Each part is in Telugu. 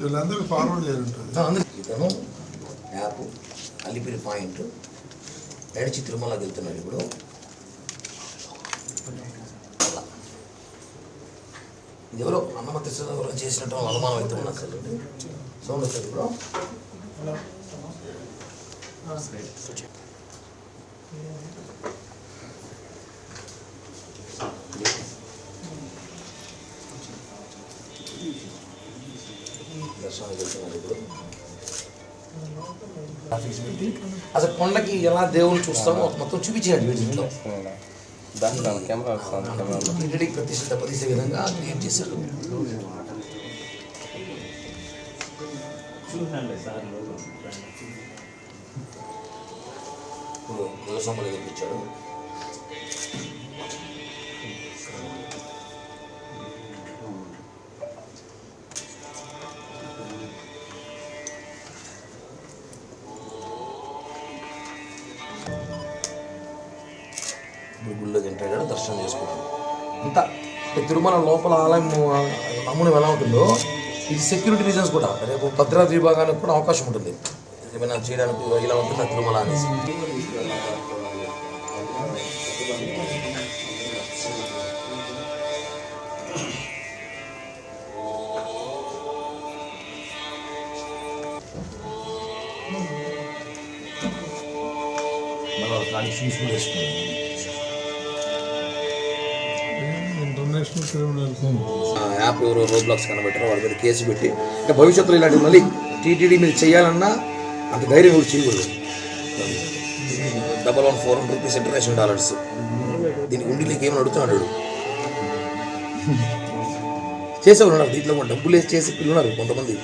వీళ్ళందరికీ ఫార్వర్డ్ యాప్ అలిపిరి పాయింట్ నడిచి తిరుమలకి వెళ్తున్నాడు ఇప్పుడు. ఇది ఎవరో అన్నమతి ఎవరో చేసినట్టు అనుమానం అయితే ఉన్నా సార్ సౌండ్ వస్తుంది ఇప్పుడు. దర్శనానికి వెళ్తున్నాడు ఇప్పుడు అసలు కొండకి ఎలా దేవుని చూస్తామో మొత్తం చూపించాడు వీటిలో దాంట్లో కెమెరా వస్తుంది కెమెరాలో టీటీడీకి ప్రతిష్ట దెబ్బతీసే విధంగా క్రియేట్ చేశాడు ఇప్పుడు దేవస్వాములు తెప్పించాడు. ఇప్పుడు దర్శనం చేసుకుంటాడు అంతా తిరుమల లోపల ఆలయం నమూనం ఎలా ఉంటుందో ఇది సెక్యూరిటీ రీజన్స్ కూడా రేపు భద్రాద్రి విభాగానికి కూడా అవకాశం ఉంటుంది. ఏమైనా చేయడానికి ఇలా ఉంటుంది తిరుమల అనేసి? మనం దానికి చూసుకుని వేసుకున్నాం యాప్ ఎవరో రోడ్ బ్లాక్స్ కనబెట్టారో వాళ్ళ మీద కేసు పెట్టి ఇంకా భవిష్యత్తులో ఇలాంటివి మళ్ళీ టీటీడీ మీద చేయాలన్నా అంత ధైర్యం కూడా చేయకూడదు. Double one four hundred rupees international dollars. దీనికి ఉండిలోకి ఏమని అడుగుతున్నాడు వాడు. చేసేవారు ఉన్నారు దీంట్లో డబ్బులు వేసి చేసి పిల్లలు ఉన్నారు కొంతమంది.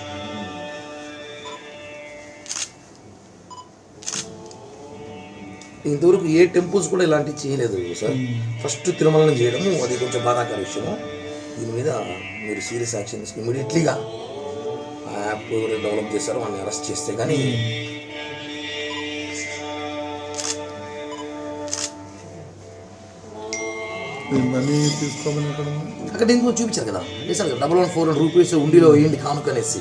ఇంతవరకు ఏ టెంపుల్స్ కూడా ఇలాంటివి చేయలేదు సార్. ఫస్ట్ తిరుమలను చేయడము అది కొంచెం బాధాకర విషయము. దీని మీద మీరు సీరియస్ యాక్షన్ తీసుకుని ఇమీడియట్లీగా ఆ యాప్ ఎవరు డెవలప్ చేశారో వాళ్ళని అరెస్ట్ చేస్తే కానీ ఉంది? అక్కడ ఇంకో చూపించారు కదా. చేశారు కదా double one four hundred rupees ఉండిలో వేయండి కానుక అనేసి.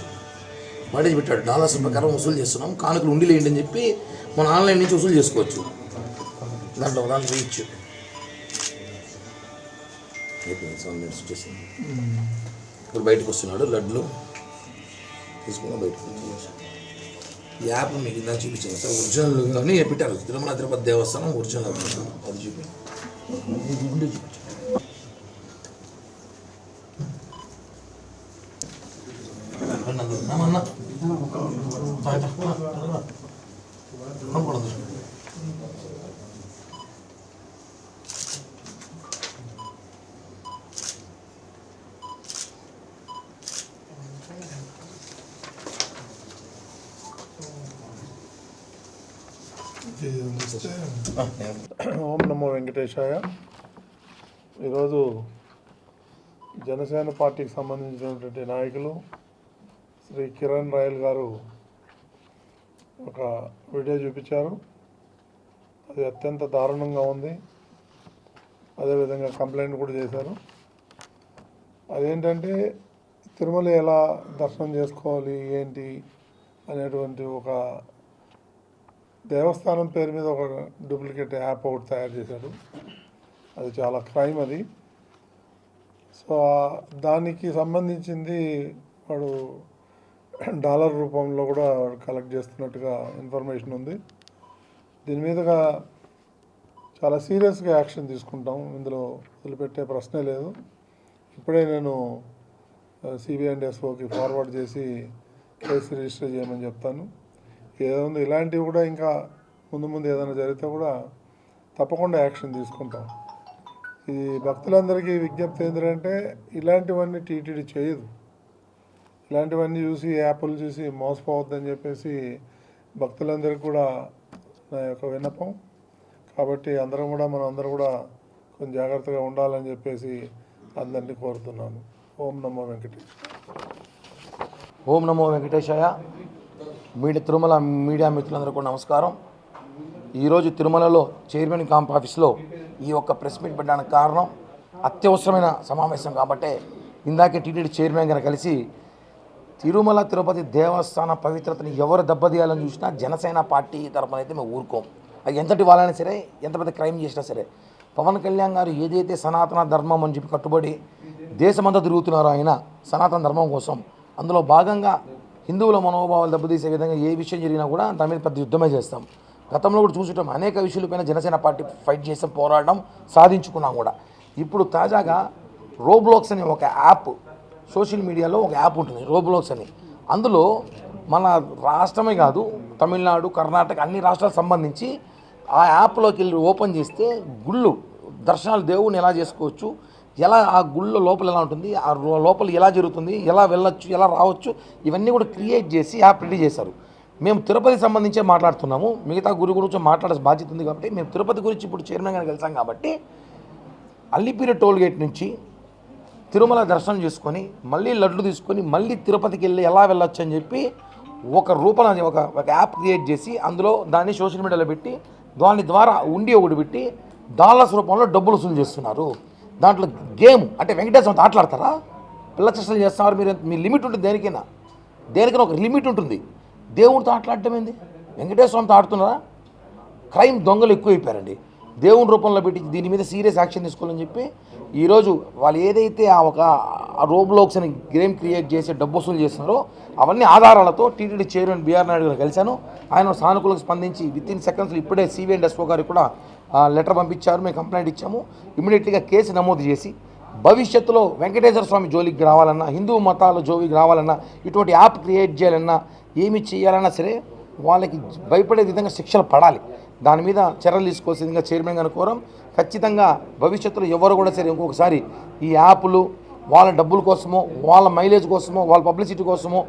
వాడేది పెట్టాడు. డాలర్స్ ప్రకారం వసూలు చేస్తున్నాం కానుకలు ఉండిలో వేయండి అని చెప్పి మన ఆన్లైన్ నుంచి వసూలు చేసుకోవచ్చు. దాంట్లో దాంట్లో వేయచ్చు అయిపోయింది. సెవెన్ మినిట్స్ వచ్చేసింది. ఇప్పుడు బయటకు వస్తున్నాడు. లడ్లు తీసుకున్నా బయటకు ఈ యాప్ మీకు ఇందా చూపించాను. సార్ ఒరిజినల్ కానీ పెట్టారు తిరుమల తిరుపతి దేవస్థానం ఒరిజినల్ అది చూపి. చూపించాను అన్న ఇది ఇస్తే ఓం నమో వెంకటేశాయ. ఈరోజు జనసేన పార్టీకి సంబంధించినటువంటి నాయకులు శ్రీ కిరణ్ రాయల్ గారు ఒక వీడియో చూపించారు. అది అత్యంత దారుణంగా ఉంది. అదేవిధంగా కంప్లైంట్ కూడా చేశారు. అదేంటంటే తిరుమల ఎలా దర్శనం చేసుకోవాలి ఏంటి అనేటువంటి ఒక దేవస్థానం పేరు మీద ఒక డూప్లికేట్ యాప్ ఒకటి తయారు చేశాడు అది చాలా క్రైమ్ అది. సో దానికి సంబంధించింది వాడు డాలర్ రూపంలో కూడా కలెక్ట్ చేస్తున్నట్టుగా ఇన్ఫర్మేషన్ ఉంది. దీని మీదుగా చాలా సీరియస్గా యాక్షన్ తీసుకుంటాం. ఇందులో వదిలిపెట్టే ప్రశ్నే లేదు. ఇప్పుడే నేను సిబిఐ అండ్ ఎస్ఓకి ఫార్వర్డ్ చేసి కేసు రిజిస్టర్ చేయమని చెప్తాను. ఏదో ఇలాంటివి కూడా ఇంకా ముందు ముందు ఏదైనా జరిగితే కూడా తప్పకుండా యాక్షన్ తీసుకుంటాం. ఈ భక్తులందరికీ విజ్ఞప్తి ఏంటంటే ఇలాంటివన్నీ టీటీడీ చేయదు. ఇలాంటివన్నీ చూసి యాప్లు చూసి మోసపోవద్దని చెప్పేసి భక్తులందరికీ కూడా నా యొక్క విన్నపం. కాబట్టి అందరం కూడా మనం అందరం కూడా కొంచెం జాగ్రత్తగా ఉండాలని చెప్పేసి అందరినీ కోరుతున్నాను ఓం నమో వెంకటేష్ ఓం నమో వెంకటేశాయ. మీడియా తిరుమల మీడియా మిత్రులందరూ కూడా నమస్కారం. ఈరోజు తిరుమలలో చైర్మన్ కాంప్ ఆఫీస్లో ఈ యొక్క ప్రెస్ మీట్ పెట్టడానికి కారణం అత్యవసరమైన సమావేశం కాబట్టి ఇందాకే టీటీడీ చైర్మన్ గారు కలిసి తిరుమల తిరుపతి దేవస్థాన పవిత్రతని ఎవరు దెబ్బతీయాలని చూసినా జనసేన పార్టీ తరపున అయితే మేము ఊరుకోం. అది ఎంతటి వాళ్ళైనా సరే ఎంత పెద్ద క్రైమ్ చేసినా సరే పవన్ కళ్యాణ్ గారు ఏదైతే సనాతన ధర్మం అని చెప్పి కట్టుబడి దేశమంతా తిరుగుతున్నారో ఆయన సనాతన ధర్మం కోసం అందులో భాగంగా హిందువుల మనోభావాలు దెబ్బతీసే విధంగా ఏ విషయం జరిగినా కూడా దాని మీద పెద్ద యుద్ధమే చేస్తాం. గతంలో కూడా చూసుంటాం అనేక విషయాలపైన జనసేన పార్టీ ఫైట్ చేసాం పోరాడడం సాధించుకున్నాం కూడా. ఇప్పుడు తాజాగా రోబ్లాక్స్ అనే ఒక యాప్ సోషల్ మీడియాలో ఒక యాప్ ఉంటుంది రోబ్లాక్స్ అని. అందులో మన రాష్ట్రమే కాదు తమిళనాడు కర్ణాటక అన్ని రాష్ట్రాలకు సంబంధించి ఆ యాప్లోకి వెళ్ళి ఓపెన్ చేస్తే గుళ్ళు దర్శనాలు దేవుని ఎలా చేసుకోవచ్చు ఎలా ఆ గుళ్ళ లోపల ఎలా ఉంటుంది? ఆ లోపల ఎలా జరుగుతుంది? ఎలా వెళ్ళొచ్చు? ఎలా రావచ్చు? ఇవన్నీ కూడా క్రియేట్ చేసి యాప్ రెడీ చేశారు. మేము తిరుపతి సంబంధించే మాట్లాడుతున్నాము. మిగతా గురి గురించి మాట్లాడే బాధ్యత ఉంది కాబట్టి మేము తిరుపతి గురించి ఇప్పుడు చైర్మన్ గారికి వెళ్తాం కాబట్టి అల్లిపీరి టోల్ గేట్ నుంచి తిరుమల దర్శనం చేసుకొని మళ్ళీ లడ్లు తీసుకొని మళ్ళీ తిరుపతికి వెళ్ళి ఎలా వెళ్ళొచ్చు అని చెప్పి ఒక రూపం ఒక ఒక యాప్ క్రియేట్ చేసి అందులో దాన్ని సోషల్ మీడియాలో పెట్టి దాని ద్వారా ఉండి ఒకటి పెట్టి డాలర్స్ రూపంలో డబ్బులు వసూలు చేస్తున్నారు. దాంట్లో గేమ్ అంటే వెంకటేశ్వరంతో ఆటలాడతారా? పిల్ల చేష్టలు చేస్తున్నారు మీరు మీ లిమిట్ ఉంటుంది దేనికైనా. దేనికైనా ఒక లిమిట్ ఉంటుంది. దేవుడితో ఆటలాడటం ఏంది? వెంకటేశ్వరంతో ఆడుతున్నారా? క్రైమ్ దొంగలు ఎక్కువైపోయారండి. దేవుని రూపంలో పెట్టి దీని మీద సీరియస్ యాక్షన్ తీసుకోవాలని చెప్పి ఈరోజు వాళ్ళు ఏదైతే ఆ ఒక రోబ్లోక్స్ అని గేమ్ క్రియేట్ చేసి డబ్బు వసూలు చేస్తున్నారో అవన్నీ ఆధారాలతో టీటీడీ చైర్మన్ బీఆర్ నాయుడు గారు కలిశాను. ఆయన సానుకూలంగా స్పందించి విత్ ఇన్ సెకండ్స్లో ఇప్పుడే సివిఎన్ ఎస్ఓ గారికి కూడా లెటర్ పంపించారు మేము కంప్లైంట్ ఇచ్చాము. ఇమీడియట్గా కేసు నమోదు చేసి భవిష్యత్తులో వెంకటేశ్వర స్వామి జోలికి రావాలన్నా హిందూ మతాల జోలికి రావాలన్నా ఇటువంటి యాప్ క్రియేట్ చేయాలన్నా ఏమి చేయాలన్నా సరే వాళ్ళకి భయపడే విధంగా శిక్షలు పడాలి. దాని మీద చర్యలు తీసుకోవాల్సిందిగా చైర్మన్ గారు కోరం. ఖచ్చితంగా భవిష్యత్తులో ఎవరు కూడా సరే ఇంకొకసారి ఈ యాప్లు వాళ్ళ డబ్బుల కోసమో వాళ్ళ మైలేజ్ కోసమో వాళ్ళ పబ్లిసిటీ కోసమో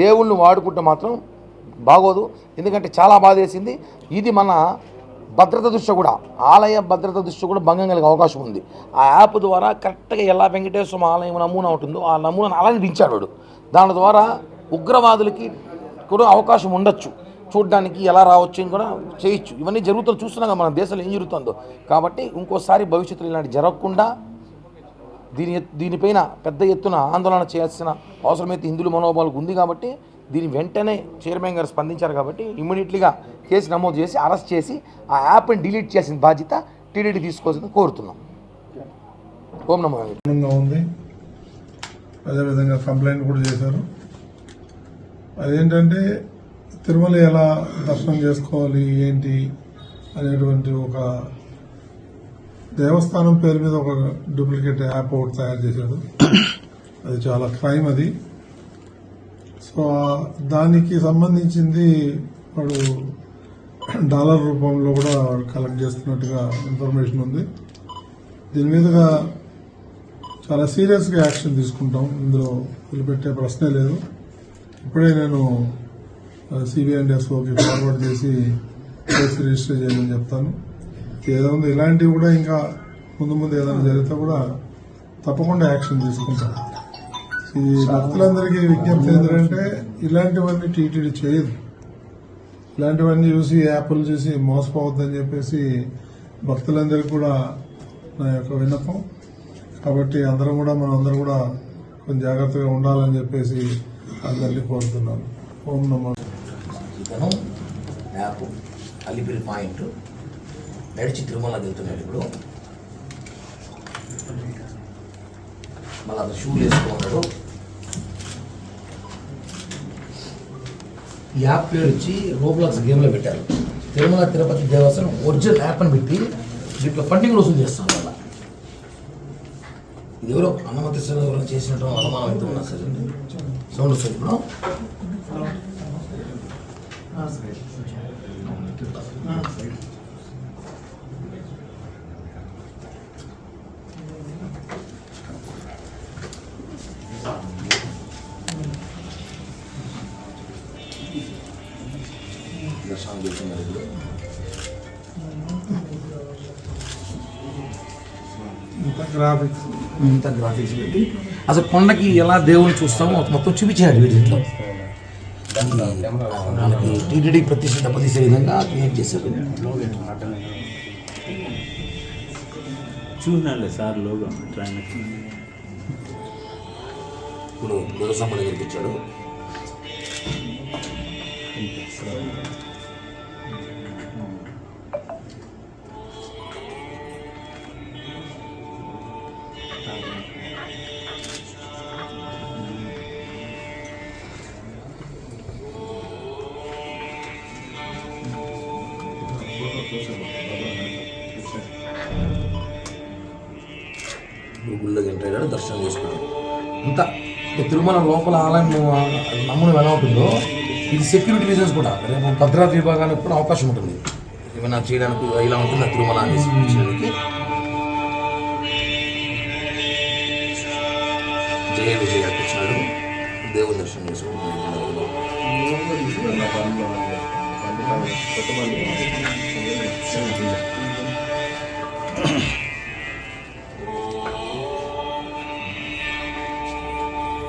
దేవుళ్ళని వాడుకుంటే మాత్రం బాగోదు. ఎందుకంటే చాలా బాధ వేసింది ఇది మన భద్రత దృష్ట్యా కూడా ఆలయ భద్రత దృష్ట్యా కూడా భంగం కలిగే అవకాశం ఉంది. ఆ యాప్ ద్వారా కరెక్ట్గా ఎలా వెంకటేశ్వర ఆలయం నమూనా ఉంటుందో ఆ నమూనాను అలానే దించాడు వాడు. దాని ద్వారా ఉగ్రవాదులకి కూడా అవకాశం ఉండొచ్చు. చూడడానికి ఎలా రావచ్చు అని కూడా చేయొచ్చు. ఇవన్నీ జరుగుతున్న చూస్తున్నాం కదా మన దేశంలో ఏం జరుగుతుందో. కాబట్టి ఇంకోసారి భవిష్యత్తులో ఇలాంటి జరగకుండా దీని ఎత్- దీనిపైన పెద్ద ఎత్తున ఆందోళన చేయాల్సిన అవసరమైతే హిందువుల మనోభావాలకు ఉంది కాబట్టి దీని వెంటనే చైర్మన్ గారు స్పందించారు కాబట్టి ఇమ్మీడియట్లీగా కేసు నమోదు చేసి అరెస్ట్ చేసి ఆ యాప్ని డిలీట్ చేసిన బాధ్యత టీడీడీ తీసుకోవాల్సింది కోరుతున్నాం. ఓం నమో ఉంది. అదేవిధంగా కంప్లైంట్ కూడా చేశారు. అదేంటంటే తిరుమల ఎలా దర్శనం చేసుకోవాలి ఏంటి అనేటువంటి ఒక దేవస్థానం పేరు మీద ఒక డూప్లికేట్ యాప్ ఒకటి తయారు చేశాడు అది చాలా క్రైమ్ అది. సో దానికి సంబంధించింది వాడు డాలర్ రూపంలో కూడా వాడు కలెక్ట్ చేస్తున్నట్టుగా ఇన్ఫర్మేషన్ ఉంది. దీని మీదుగా చాలా సీరియస్గా యాక్షన్ తీసుకుంటాం. ఇందులో వదిలిపెట్టే ప్రశ్నే లేదు. ఇప్పుడే నేను సిబిఐ అండ్ ఎస్ఓకి ఫార్వర్డ్ చేసి కేసు రిజిస్టర్ చేయమని చెప్తాను. ఏదైనా ఇలాంటివి కూడా ఇంకా ముందు ముందు ఏదైనా జరిగితే కూడా తప్పకుండా యాక్షన్ తీసుకుంటాం. ఈ భక్తులందరికీ విజ్ఞప్తి ఏంటంటే ఇలాంటివన్నీ టీటీడీ చేయదు. ఇలాంటివన్నీ చూసి యాప్లు చూసి మోసపోవద్దని చెప్పేసి భక్తులందరికీ కూడా నా యొక్క విన్నపం. కాబట్టి అందరం కూడా మనందరం కూడా కొంచెం జాగ్రత్తగా ఉండాలని చెప్పేసి అందరినీ కోరుతున్నాను. ఓం నమో యాప్ అలిపిరి పాయింట్ నడిచి తిరుమల వెళ్తున్నాడు ఇప్పుడు. మళ్ళీ అతను షూలు వేసుకున్నాడు. ఈ యాప్ పేరు వచ్చి రోబ్లాక్స్ గేమ్లో పెట్టారు. తిరుమల తిరుపతి దేవస్థానం ఒరిజినల్ యాప్ అని పెట్టి దీంట్లో ఫండింగ్ వసూలు చేస్తాం వల్ల ఇది ఎవరో అనుమతి ఎవరైనా చేసినట్టు అనుమానం అయితే ఉన్నా సరే సౌండ్ వస్తుంది ఇప్పుడు. దర్శనం చేస్తున్నారు ఇప్పుడు ఇంత గ్రాఫిక్స్ ఇంత గ్రాఫిక్స్ పెట్టి. అసలు కొండకి ఎలా దేవుని చూస్తామో మొత్తం చూపించాడు వీటిలో మనకి టీటీడీ ప్రతిష్ట దెబ్బతీసే విధంగా క్రియేట్ చేశారు. చూసినాలే సార్ లోగో ట్రైన్ ఇప్పుడు దురసమ్మ దగ్గరికి గుళ్ళోకి ఎంటర్ అయ్యాడు దర్శనం చేసుకున్నాడు. అంత తిరుమల లోపల ఆలయం నమ్మడం ఎలా ఉంటుందో ఇది సెక్యూరిటీ రీజన్స్ కూడా. రేపు భద్రాద్రి విభాగానికి కూడా అవకాశం ఉంటుంది. ఏమైనా చేయడానికి ఇలా ఉంటుంది తిరుమల అనేసి చూపించడానికి జయ విజయ వచ్చినాడు దేవుని దర్శనం చేసుకుంటున్నాడు. 心理学